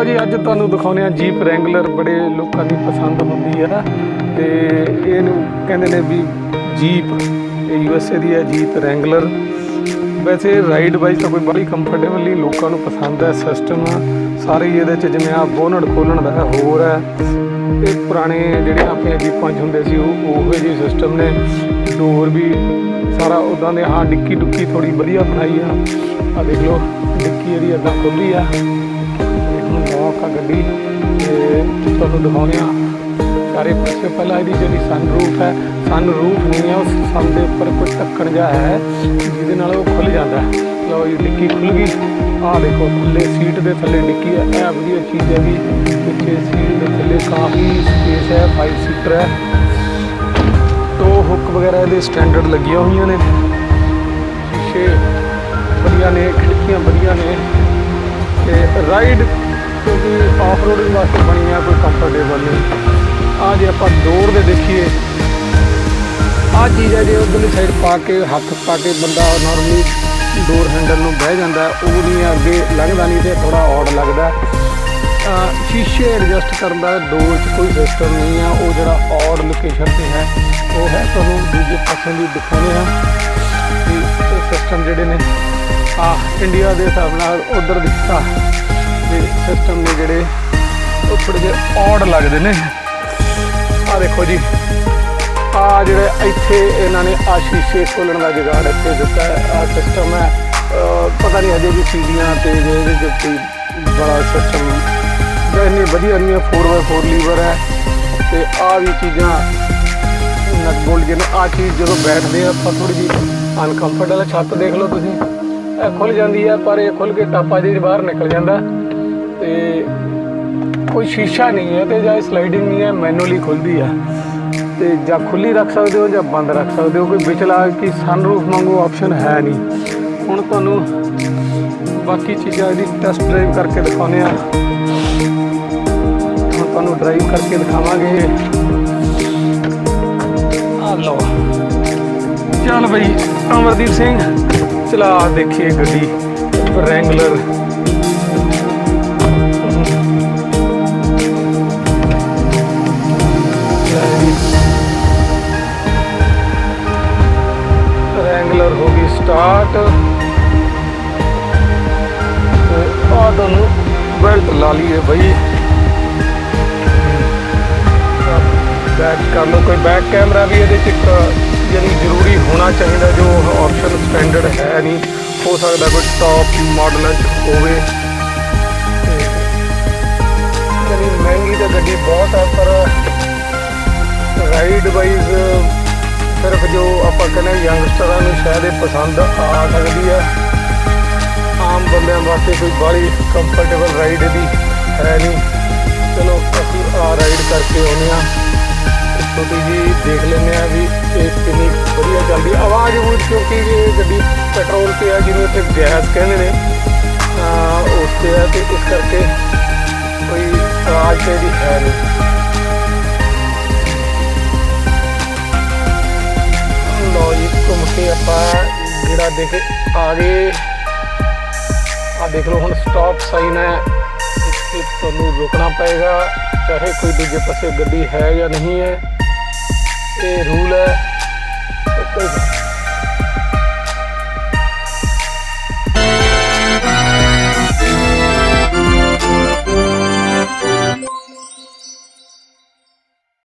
ਲਓ ਜੀ, ਅੱਜ ਤੁਹਾਨੂੰ ਦਿਖਾਉਂਦੇ ਆ ਜੀਪ ਰੈਂਗਲਰ ਬੜੇ ਲੋਕਾਂ ਦੀ ਪਸੰਦ ਹੁੰਦੀ ਆ ਤੇ ਇਹਨੂੰ ਕਹਿੰਦੇ ਨੇ ਵੀ ਜੀਪ ਇਹ ਯੂਐਸਏ ਦੀ ਹੈ ਜੀਪ ਰੈਂਗਲਰ ਵੈਸੇ ਰਾਈਡ ਵਾਈਜ਼ ਤਾਂ ਕੋਈ ਬੜੀ ਕੰਫਰਟੇਬਲ ਨਹੀਂ, ਲੋਕਾਂ ਨੂੰ ਪਸੰਦ ਹੈ ਸਿਸਟਮ ਸਾਰੇ ਇਹਦੇ ਚ ਜਿਵੇਂ ਆ ਬੋਨਟ ਖੋਲਣ ਦਾ ਹੋਰ ਹੈ। ਇਹ ਪੁਰਾਣੇ ਜਿਹੜੇ ਆਪਣੇ ਜੀਪਾਂ 'ਚ ਹੁੰਦੇ ਸੀ, ਉਹ ਉਹੋ ਜਿਹੇ ਸਿਸਟਮ ਨੇ। ਡੋਰ ਵੀ ਸਾਰਾ ਉਦਾਂ ਦੇ, ਹਾਂ ਡਿੱਕੀ ਡੁੱਕੀ ਥੋੜੀ ਵਧੀਆ ਬਣਾਈ ਆ। ਆ ਦੇਖ ਲਓ, ਡਿੱਕੀ ਜਿਹੜੀ ਇਦਾਂ ਖੁੱਲੀ ਆ। ਹੁਣ ਗੱਡੀ, ਤੇ ਤੁਹਾਨੂੰ ਦਿਖਾਉਂਦੇ ਆ। ਚਾਰੇ ਪਾਸੇ ਪਹਿਲਾਂ ਇਹਦੀ ਜਿਹੜੀ ਸਨ ਰੂਫ ਹੈ ਸਨ ਰੂਫ ਨਹੀਂ ਹੈ ਉਸ ਸਨ ਦੇ ਉੱਪਰ ਕੋਈ ਢੱਕਣ ਜਿਹਾ ਹੈ, ਜਿਹਦੇ ਨਾਲ ਉਹ ਖੁੱਲ ਜਾਂਦਾ ਹੈ। ਲਓ ਇਹ ਡਿੱਕੀ ਖੁੱਲ ਗਈ। ਆਹ ਦੇਖੋ ਥੱਲੇ ਸੀਟ ਦੇ ਥੱਲੇ ਡਿੱਕੀ ਹੈ। ਇਹ ਵਧੀਆ ਚੀਜ਼ ਹੈ ਵੀ ਪਿੱਛੇ ਸੀਟ ਦੇ ਥੱਲੇ ਕਾਫੀ ਸਪੇਸ ਹੈ 5 ਸੀਟਰ ਹੈ। ਟੋ ਹੁੱਕ ਵਗੈਰਾ ਇਹਦੇ ਸਟੈਂਡਰਡ ਲੱਗੀਆਂ ਹੋਈਆਂ ਨੇ। ਸ਼ੀਸ਼ੇ ਵਧੀਆ ਨੇ, ਖਿੜਕੀਆਂ ਵਧੀਆ ਨੇ। ਤੇ ਰਾਈਡ ਕਿਉਂਕਿ ਆਫ ਰੋਡਿੰਗ ਵਾਸਤੇ ਬਣੀ ਆ, ਕੋਈ ਕੰਫਰਟੇਬਲ ਨਹੀਂ। ਆ ਜੇ ਆਪਾਂ ਡੋਰ ਦੇ ਦੇਖੀਏ ਆ ਚੀਜ਼ ਹੈ ਜੇ ਉਧਰਲੀ ਸਾਈਡ ਪਾ ਕੇ, ਹੱਥ ਪਾ ਕੇ ਬੰਦਾ ਨਾਰਮਲੀ ਡੋਰ ਹੈਂਡਲ ਨੂੰ ਬਹਿ ਜਾਂਦਾ ਉਹ ਨਹੀਂ ਅੱਗੇ ਲੰਘਦਾ ਨਹੀਂ ਤੇ ਥੋੜਾ ਔਡ ਲੱਗਦਾ। ਸ਼ੀਸ਼ੇ ਐਡਜਸਟ ਕਰਨ ਦਾ ਡੋਰ 'ਚ ਕੋਈ ਸਿਸਟਮ ਨਹੀਂ ਆ, ਉਹ ਜਿਹੜਾ ਔਡ ਲੋਕੇਸ਼ਨ ਤੇ ਹੈ, ਉਹ ਹੈ ਤੁਹਾਨੂੰ ਦੂਜੇ ਪਾਸੇ ਵੀ ਦਿਖਾਉਂਦੇ ਆ ਕਿ ਸਿਸਟਮ ਜਿਹੜੇ ਨੇ ਆ ਇੰਡੀਆ ਦੇ ਹਿਸਾਬ ਨਾਲ ਉਧਰ ਦਿੱਤਾ ਤੇ ਸਿਸਟਮ ਨੇ ਜਿਹੜੇ ਉਹ ਥੋੜੇ ਜਿਹੇ ਔਡ ਲੱਗਦੇ ਨੇ। ਆ ਦੇਖੋ ਜੀ ਆ ਜਿਹੜੇ ਇੱਥੇ ਇਹਨਾਂ ਨੇ ਆ ਸ਼ੀਸ਼ੇ ਖੋਲਣ ਦਾ ਜੁਗਾੜ ਇੱਥੇ ਦਿੱਤਾ ਹੈ। ਆ ਸਿਸਟਮ ਹੈ ਪਤਾ ਨਹੀਂ ਅਜੇ ਵੀ ਸੀੜੀਆਂ ਤੇ ਜੇ ਇਹਦੇ ਚ ਕੋਈ ਬੜਾ ਸਿਸਟਮ ਹੈ। ਇੰਨੀ ਵਧੀਆ ਨਹੀਂ ਹੈ 4x4 ਲੀਵਰ ਹੈ। ਤੇ ਆ ਵੀ ਚੀਜ਼ਾਂ ਨਟ ਬੋਲਟ ਜਿਹਨੇ ਆ ਚੀਜ਼ ਜਦੋਂ ਬੈਠਦੇ ਆ, ਆਪਾਂ ਥੋੜੀ ਜਿਹੀ ਅਨਕੰਫਰਟੇਬਲ ਛੱਤ ਦੇਖ ਲਓ ਤੁਸੀਂ। ਇਹ ਖੁੱਲ ਜਾਂਦੀ ਹੈ ਪਰ ਇਹ ਖੁੱਲ ਕੇ ਟਾਪਾ ਜਿਹੀ ਬਾਹਰ ਨਿਕਲ ਜਾਂਦਾ। ਤੇ ਕੋਈ ਸ਼ੀਸ਼ਾ ਨਹੀਂ ਹੈ ਤੇ ਜਾਂ ਸਲਾਈਡਿੰਗ ਨਹੀਂ ਹੈ ਮੈਨੂਅਲੀ ਖੁੱਲਦੀ ਹੈ ਤੇ ਜਾਂ ਖੁੱਲੀ ਰੱਖ ਸਕਦੇ ਹੋ ਜਾਂ ਬੰਦ ਰੱਖ ਸਕਦੇ ਹੋ, ਕੋਈ ਵਿਚਲਾ ਕਿ ਸਨਰੂਫ ਵਾਂਗੂ ਆਪਸ਼ਨ ਹੈ ਨਹੀਂ। ਹੁਣ ਤੁਹਾਨੂੰ ਬਾਕੀ ਚੀਜ਼ਾਂ ਦੀ ਟੈਸਟ ਡਰਾਈਵ ਕਰਕੇ ਦਿਖਾਉਂਦੇ ਆ। ਹੁਣ ਤੁਹਾਨੂੰ ਡਰਾਈਵ ਕਰਕੇ ਦਿਖਾਵਾਂਗੇ। ਲਓ। ਚੱਲ ਬਈ, ਅਮਰਦੀਪ ਸਿੰਘ, ਚਲਾ ਦੇਖੀਏ ਗੱਡੀ ਰੈਂਗਲਰ ਰੈਂਗਲਰ ਹੋ ਗਈ ਸਟਾਰਟ ਆ ਤੁਹਾਨੂੰ ਬੈਲਟ ਲਾ ਲਈਏ ਬਈ। ਬੈਕ ਵੀ ਇਹਦੇ ਚ ਇੱਕ ਯਾਨੀ ਜ਼ਰੂਰੀ ਹੋਣਾ ਚਾਹੀਦਾ, ਜੋ ਆਪਸ਼ਨ ਸਟੈਂਡਰਡ ਹੈ ਨਹੀਂ। ਹੋ ਸਕਦਾ ਕੋਈ ਟੌਪ ਮਾਡਲਾਂ ਚ ਹੋਵੇ। ਯਾਨੀ ਮਹਿੰਗੀ ਤਾਂ ਗੱਡੀ ਬਹੁਤ ਆ, ਪਰ ਰਾਈਡ ਵਾਈਜ਼ ਸਿਰਫ ਜੋ ਆਪਾਂ ਕਹਿੰਦੇ ਯੰਗਸਟਰਾਂ ਨੂੰ ਸ਼ਾਇਦ ਇਹ ਪਸੰਦ ਆ ਸਕਦੀ ਹੈ ਆਮ ਬੰਦਿਆਂ ਵਾਸਤੇ ਕੋਈ ਬਾਹਲੀ ਕੰਫਰਟੇਬਲ ਰਾਈਡ ਇਹਦੀ ਹੈ ਨਹੀਂ। ਚਲੋ, ਅਸੀਂ ਆ ਰਾਈਡ ਕਰਕੇ ਆਉਂਦੇ ਹਾਂ। ਛੋਟੀ ਜੀ ਦੇਖ ਲੈਂਦੇ ਆ ਵੀ ਇਹ ਕਿੰਨੀ ਵਧੀਆ ਚੱਲਦੀ ਹੈ। ਆਵਾਜ਼ ਉਹ ਕਿਉਂਕਿ ਇਹ ਗੱਡੀ ਪੈਟਰੋਲ ਤੇ ਆ, ਜਿਹਨੂੰ ਇੱਥੇ ਗੈਸ ਕਹਿੰਦੇ ਨੇ। ਉਸ ਤੇ ਆ ਤੇ ਇਸ ਕਰਕੇ ਕੋਈ ਆਵਾਜ਼ ਤੇ ਵੀ ਹੈ ਨਹੀਂ। ਲੋ ਜੀ, ਘੁੰਮ ਕੇ ਆਪਾਂ ਜਿਹੜਾ ਦੇਖ ਆ ਗਏ। ਆ ਦੇਖ ਲਓ, ਹੁਣ ਸਟਾਪ ਸਾਈਨ ਹੈ। ਇੱਥੇ ਤੁਹਾਨੂੰ ਰੁਕਣਾ ਪਏਗਾ, ਚਾਹੇ ਕੋਈ ਦੂਜੇ ਪਾਸੇ ਗੱਡੀ ਹੈ ਜਾਂ ਨਹੀਂ ਹੈ। ਇਹ ਰੂਲ ਹੈ।